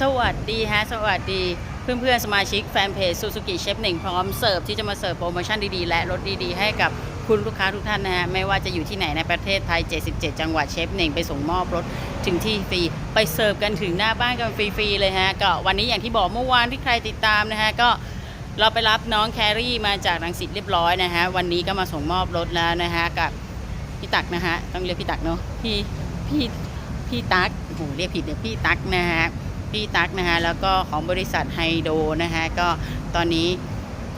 สวัสดีฮะ สวัสดีเพื่อนๆ สมาชิกแฟนเพจซูซูกิเชฟหนึ่งพร้อมเสิร์ฟที่จะมาเสิร์ฟโปรโมชั่นดีๆ และลดดีๆ ให้กับคุณลูกค้าทุกท่านนะฮะ ไม่ว่าจะอยู่ที่ไหนในประเทศไทย 77 จังหวัดเชฟหนึ่งไปส่งมอบรถถึงที่ฟรี ไปเสิร์ฟกันถึงหน้าบ้านกันฟรีๆ เลยฮะ ก็วันนี้อย่างที่บอกเมื่อวานที่ใครติดตามนะฮะ ก็เราไปรับน้องแครี่มาจากรังสิตเรียบร้อยนะฮะ วันนี้ก็มาส่งมอบรถแล้วนะฮะกับพี่ตักนะฮะ ต้องเรียกพี่ตักเนาะ พี่ พี่ พี่ตักโอ้โห เรียกผิดเนี่ยพี่ตักนะฮะ พี่ตั๊กนะฮะแล้วก็ของบริษัทไฮโดนะฮะก็ตอนนี้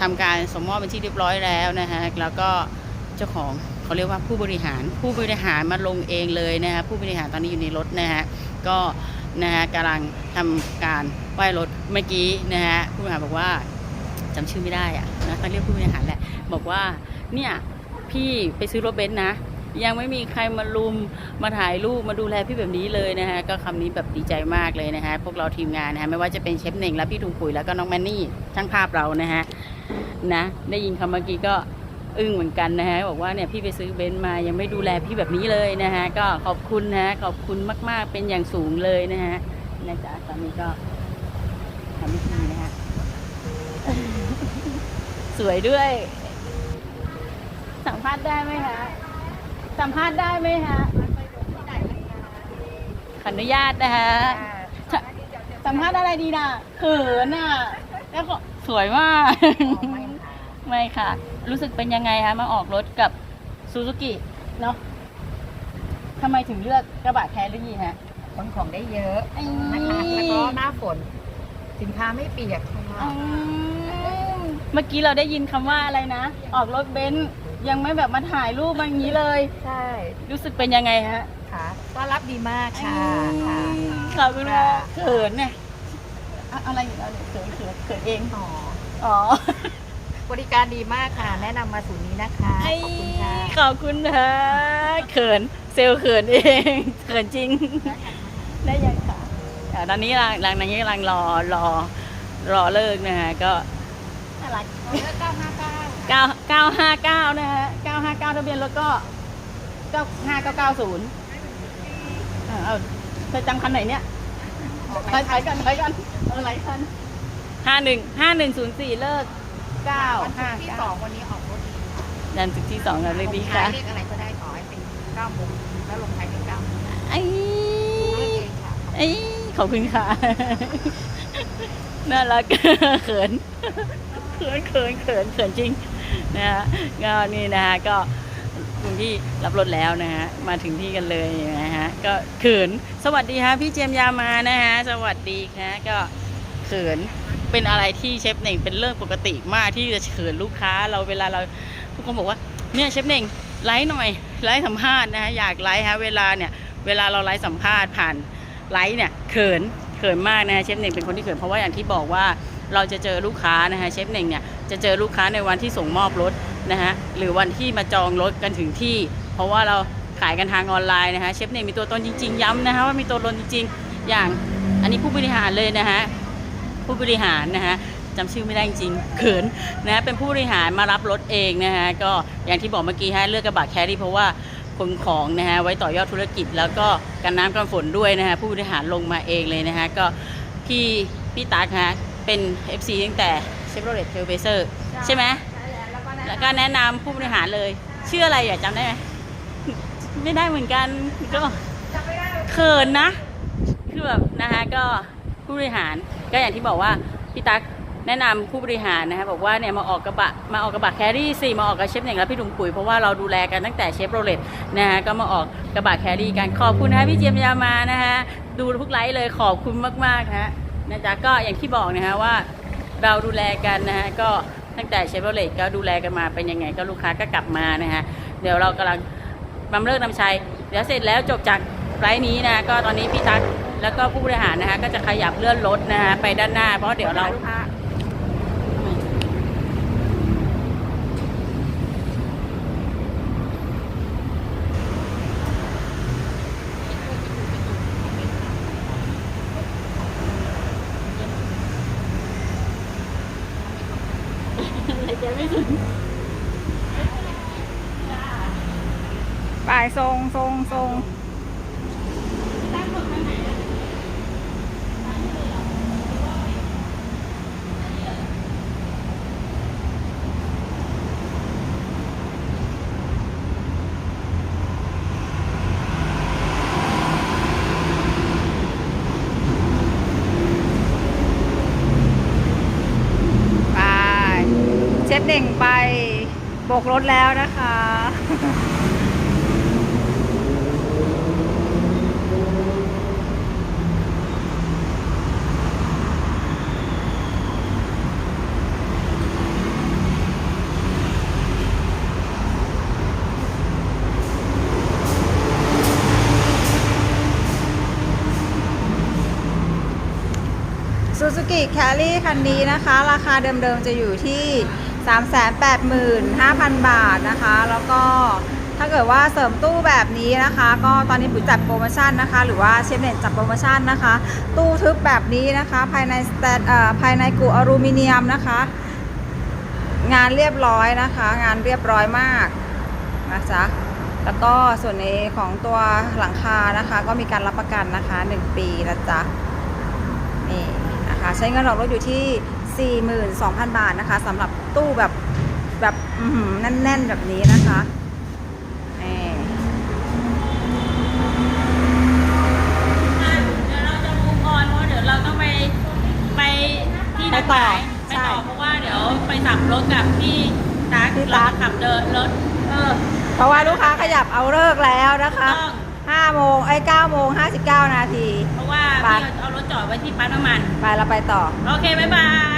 ทำการสมมอบเป็นที่เรียบร้อยแล้วนะฮะแล้วก็เจ้าของเขาเรียกว่าผู้บริหารผู้บริหารมาลงเองเลยนะฮะผู้บริหารตอนนี้อยู่ในรถนะฮะก็นะฮะกำลังทำการไหว้รถเมื่อกี้นะฮะผู้บริหารบอกว่าจำชื่อไม่ได้อะนะต้องเรียกผู้บริหารแหละบอกว่าเนี่ยพี่ไปซื้อรถเบนซ์นะ ยังไม่มีใครมาลุมมาถ่ายรูปมาดูแลพี่แบบนี้เลยนะฮะก็คำนี้แบบดีใจมากเลยนะฮะพวกเราทีมงานนะฮะไม่ว่าจะเป็นเชฟเน่งและพี่ถุงปุ๋ยแล้วก็น้องแมนนี่ช่างภาพเรานะฮะนะได้ยินคำเมื่อกี้ก็อึ้งเหมือนกันนะฮะบอกว่าเนี่ยพี่ไปซื้อเบนซ์มายังไม่ดูแลพี่แบบนี้เลยนะฮะก็ขอบคุณนะฮะขอบคุณมาก ๆ เป็นอย่างสูงเลยนะฮะนะจ๊ะตอนนี้ก็ทำพิธีนะฮะสวยด้วยสัมภาษณ์ได้ไหมคะ สัมภาษณ์ได้ไหมฮะขออนุญาตนะคะสสัมภาษณ์อะไรดีนะเขินอะแล้วก็สวยมาก ไม่ค่ะ รู้สึกเป็นยังไงคะมาออกรถกับซูซูกิเนาะทำไมถึงเลือกกระบะแครี่ฮะขนของได้เยอะไอ้นะคะแล้วก็หน้าฝน สินค้าไม่เปียกค่ะอืมเมื่อกี้เราได้ยินคำว่าอะไรนะ ออกรถเบนซ์ ยังไม่แบบมาถ่ายรูปมาอย่างนี้เลย ใช่รู้สึกเป็นยังไงฮะค่ะต้อนรับดีมากค่ะค่ะขอบคุณมากค่ะเขินเนี่ยอะอะไรอยู่แล้วเนี่ยเขินเขินเขินเองอ๋ออ๋อบริการดีมากค่ะ แนะนำมาศูนย์นี้นะคะไอ้ขอบคุณค่ะขอบคุณนะเขินเซลลเขินเองเขินจริง ได้ยังค่ะอ่าตอนนี้หลังหลังนี้กำลังรอรอรอเลิกนะฮะก็น่ารักเลือกเก้าห้า เก้าเก้าเก้าห้าเก้านะฮะเก้าห้าเก้าทะเบียนรถก็เก้าห้าเก้าเก้าศูนย์เอาเธอจำคันไหนเนี่ยไปไปกันไปกันอะไรคันห้าหนึ่งห้าหนึ่งศูนย์สี่เลิกเก้าวันห้าที่เก้าสองวันนี้ออกรถดีค่ะดันสุดที่สองเราเลยดีลงค่ะท้ายเลขอะไรก็ได้ขอให้เป็นเก้าโมงแล้วลงท้ายเป็นเก้าไอ้เลือกเองค่ะ ไอ้ขอบคุณค่ะ น่ารัก เขิน เขินเขินเขินเขินจริง นะฮะก็นี่นะฮะก็คุณพี่รับรถแล้วนะฮะมาถึงที่กันเลยนะฮะก็เขินสวัสดีฮะพี่เจมยามานะฮะสวัสดีค่ะก็เขินเป็นอะไรที่เชฟเน่งเป็นเรื่องปกติมากที่จะเขินลูกค้าเราเวลาเราทุกคนบอกว่าเนี่ยเชฟเน่งไลฟ์หน่อยไลฟ์สัมภาษณ์นะฮะอยากไลฟ์ฮะเวลาเนี่ยเวลาเราไลฟ์สัมภาษณ์ผ่านไลฟ์เนี่ยเขินเขินมากนะฮะเชฟเน่งเป็นคนที่เขินเพราะว่าอย่างที่บอกว่า เราจะเจอลูกค้านะฮะเชฟเน่งเนี่ยจะเจอลูกค้าในวันที่ส่งมอบรถนะฮะหรือวันที่มาจองรถกันถึงที่ เพราะว่าเราขายกันทางออนไลน์นะฮะเชฟเน่งมีตัวตนจริง ๆ ย้ำนะฮะว่ามีตัวตนจริง ๆ อย่างอันนี้ผู้บริหารเลยนะฮะผู้บริหารนะฮะจำชื่อไม่ได้จริงเขินนะเป็นผู้บริหารมารับรถเองนะฮะก็อย่างที่บอกเมื่อกี้ฮะเลือกกระบะแครี่เพราะว่าขนของนะฮะไว้ต่อยอดธุรกิจแล้วก็กันน้ำกันฝนด้วยนะฮะผู้บริหารลงมาเองเลยนะฮะก็พี่พี่ตากฮะ เป็น FC ตั้งแต่เชฟโรเลตเทลเบเซอร์ใช่ไหมแล้วก็แนะนำผู้บริหารเลยชื่ออะไรอย่าจำได้ไหมไม่ได้เหมือนกันก็เขินนะ คือแบบนะฮะก็ผู้บริหารก็อย่างที่บอกว่าพี่ตั๊กแนะนำผู้บริหารนะฮะบอกว่าเนี่ยมาออกกระบะมาออกกระบะแครี่สิมาออกกับเชฟเน่งและพี่ถุงปุ๋ยเพราะว่าเราดูแลกันตั้งแต่เชฟโรเลตนะฮะก็มาออกกระบะแครี่กันขอบคุณนะฮะพี่เจียมยามานะฮะดูทุกไลฟ์เลยขอบคุณมากๆฮะ นะจ๊ะก็อย่างที่บอกนะฮะว่าเราดูแลกันนะฮะก็ตั้งแต่เชฟโรเลตก็ดูแลกันมาเป็นยังไงก็ลูกค้าก็กลับมานะฮะเดี๋ยวเรากำลังบำเลิกนำชัยเดี๋ยวเสร็จแล้วจบจากไฟล์นี้นะก็ตอนนี้พี่ตั๊กแล้วก็ผู้บริหารนะคะก็จะขยับเลื่อนรถนะคะไปด้านหน้าเพราะเดี๋ยวเรา ลูกค้าป่ายทรงทรงทรง เเน่งไปโบกรถแล้วนะคะ ซูซูกิแคลรี่คันนี้นะคะ ราคาเดิมๆจะอยู่ที่ 385,000 บาทนะคะ แล้วก็ถ้าเกิดว่าเสริมตู้แบบนี้นะคะ ก็ตอนนี้ปุ๋ยจัดโปรโมชั่นนะคะ หรือว่าเชฟเน็ตจัดโปรโมชั่นนะคะ ตู้ทึบแบบนี้นะคะ ภายในสแตนเอ่ภายในกูอลูมิเนียมนะคะ งานเรียบร้อยนะคะ งานเรียบร้อยมากนะจ๊ะแล้วก็ส่วนในของตัวหลังคานะคะ ก็มีการรับประกันนะคะ 1 ปีนะจ๊ะนี่นะคะ ใช้เงินออกรถอยู่ที่ 42,000 บาทนะคะสำหรับตู้แบบแบบอื้อหือแน่นๆแบบนี้นะคะนี่เดี๋ยวเราจะมูฟออนเพราะเดี๋ยวเราต้องไปไปที่นัดหมายไปต่อเพราะว่าเดี๋ยวไปสับรถกับพี่ตั๊กเราจะขับเดินรถเออเพราะว่าลูกค้าขยับเอาเลิกแล้วนะคะต้อง5โมงไอ้ย9โมง59นาที เพราะว่าไปพี่เอารถจอดไว้ที่ปั๊มน้ำมัน ไปเราไปต่อ โอเค บ๊ายบาย